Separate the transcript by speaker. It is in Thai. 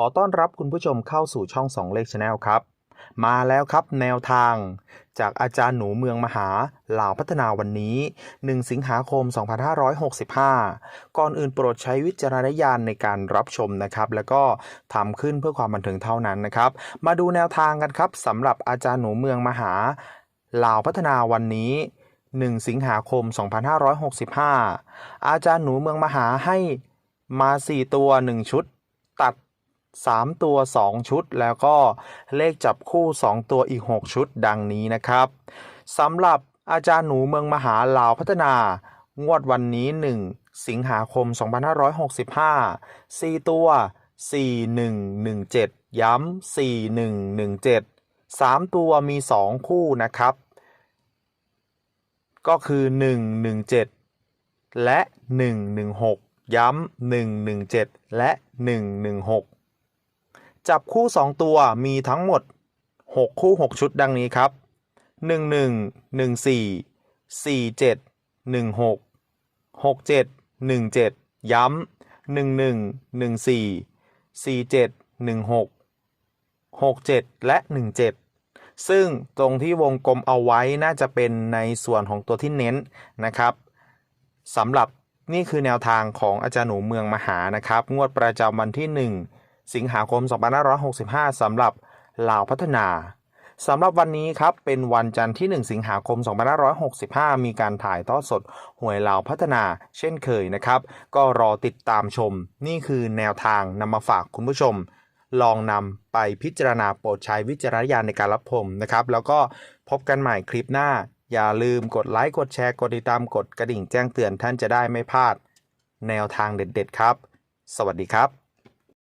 Speaker 1: ขอต้อนรับคุณผู้ชมเข้าสู่ช่องสองเลขชาแนลครับ มาแล้วครับแนวทาง จากอาจารย์หนูเมืองมหาเหล่าพัฒนาวันนี้ 1 สิงหาคม 2565 ก่อนอื่นโปรดใช้วิจารณญาณในการรับชมนะครับ แล้วก็ทำขึ้นเพื่อความบันเทิงเท่านั้นนะครับ มาดูแนวทางกันครับสำหรับอาจารย์หนูเมืองมหาเหล่าพัฒนาวันนี้ 1 สิงหาคม 2565 อาจารย์หนูเมืองมหาให้มา 4 ตัว 1 ชุด ตัด 3 ตัว 2 ชุด แล้วก็เลขจับคู่ 2 ตัวอีก 6 ชุดดังนี้นะครับสำหรับอาจารย์หนูเมืองมหาลาวพัฒนางวดวันนี้ 1 สิงหาคม 2565 4 ตัว 4117 ย้ำ4117 3 ตัวมี 2 คู่นะครับ ก็คือ 117 และ 116 ย้ำ117 และ 116 จับคู่ 2 ตัวมีทั้งหมด 6 คู่ 6 ชุดดังนี้ครับ 11 14 47 16 67 17 ย้ำ 11 14 47 16 67 และ 17 ซึ่งตรงที่วงกลมเอาไว้น่าจะเป็นในส่วนของตัวที่เน้นนะครับสำหรับนี่คือแนวทางของอาจารย์หนูเมืองมหานะครับ งวดประจำวันที่ 1 สิงหาคม 2565 สำหรับลาวพัฒนาสำหรับวันนี้ครับ เป็นวันจันทร์ที่ 1 สิงหาคม 2565 มีการถ่ายทอดสดหวยลาวพัฒนาเช่นเคยนะครับ ก็รอติดตามชม นี่คือแนวทางนำมาฝากคุณผู้ชม ลองนำไปพิจารณาโปรดใช้วิจารณญาณในการรับชมนะครับ แล้วก็พบกันใหม่คลิปหน้า อย่าลืมกดไลค์กดแชร์กดติดตามกดกระดิ่งแจ้งเตือนท่านจะได้ไม่พลาด แนวทางเด็ดๆครับ สวัสดีครับ